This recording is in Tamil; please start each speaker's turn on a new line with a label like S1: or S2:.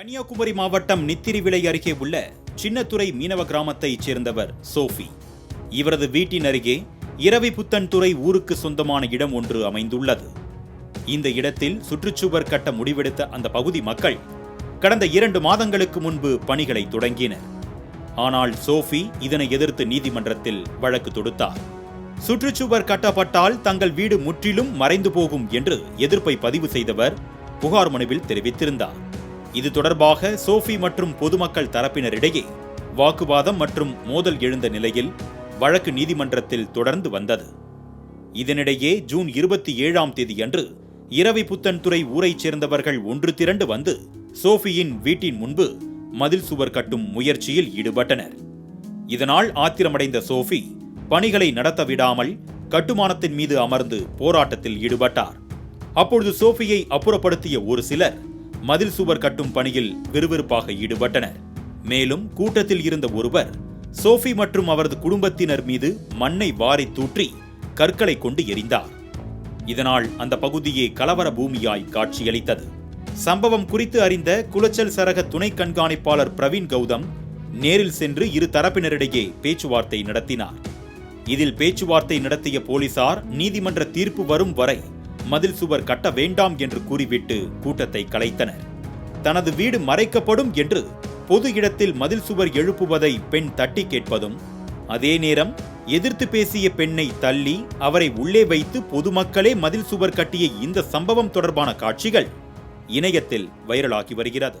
S1: கன்னியாகுமரி மாவட்டம் நித்திரிவிளை அருகே உள்ள சின்னத்துறை மீனவ கிராமத்தைச் சேர்ந்தவர் சோஃபி. இவரது வீட்டின் அருகே இரவிபுத்தன்துறை ஊருக்கு சொந்தமான இடம் ஒன்று அமைந்துள்ளது. இந்த இடத்தில் சுற்றுச்சுவர் கட்ட முடிவெடுத்த அந்த பகுதி மக்கள் கடந்த இரண்டு மாதங்களுக்கு முன்பு பணிகளை தொடங்கினர். ஆனால் சோஃபி இதனை எதிர்த்து நீதிமன்றத்தில் வழக்கு தொடுத்தார். சுற்றுச்சுவர் கட்டப்பட்டால் தங்கள் வீடு முற்றிலும் மறைந்து போகும் என்று எதிர்ப்பை பதிவு செய்தவர் புகார் மனுவில் தெரிவித்திருந்தார். இது தொடர்பாக சோஃபி மற்றும் பொதுமக்கள் தரப்பினரிடையே வாக்குவாதம் மற்றும் மோதல் எழுந்த நிலையில் வழக்கு நீதிமன்றத்தில் தொடர்ந்து வந்தது. இதனிடையே ஜூன் இருபத்தி ஏழாம் தேதியன்று இரவி புத்தன்துறை ஊரைச் சேர்ந்தவர்கள் ஒன்று திரண்டு வந்து சோஃபியின் வீட்டின் முன்பு மதில் சுவர் கட்டும் முயற்சியில் ஈடுபட்டனர். இதனால் ஆத்திரமடைந்த சோஃபி பணிகளை நடத்த விடாமல் கட்டுமானத்தின் மீது அமர்ந்து போராட்டத்தில் ஈடுபட்டார். அப்பொழுது சோஃபியை அப்புறப்படுத்திய ஒரு சிலர் மதில் சுவர் கட்டும் பணியில் விறுவிறுப்பாக ஈடுபட்டனர். மேலும் கூட்டத்தில் இருந்த ஒருவர் சோஃபி மற்றும் அவரது குடும்பத்தினர் மீது மண்ணை வாரி தூற்றி கற்களை கொண்டு எறிந்தார். இதனால் அந்த பகுதியே கலவர பூமியாய் காட்சியளித்தது. சம்பவம் குறித்து அறிந்த குளச்சல் சரக துணை கண்காணிப்பாளர் பிரவீன் கௌதம் நேரில் சென்று இரு தரப்பினரிடையே பேச்சுவார்த்தை நடத்தினார். இதில் பேச்சுவார்த்தை நடத்திய போலீசார் நீதிமன்ற தீர்ப்பு வரும் வரை மதில் சுவர் கட்ட வேண்டாம் என்று கூறிவிட்டு கூட்டத்தை கலைத்தனர் தனது வீடு மறைக்கப்படும் என்று பொது இடத்தில் மதில் சுவர் எழுப்புவதை பெண் தட்டி கேட்பதும் அதே நேரம் எதிர்த்து பேசிய பெண்ணை தள்ளி அவரை உள்ளே வைத்து பொதுமக்களே மதில் சுவர் கட்டிய இந்த சம்பவம் தொடர்பான காட்சிகள் இணையத்தில் வைரலாகி வருகிறது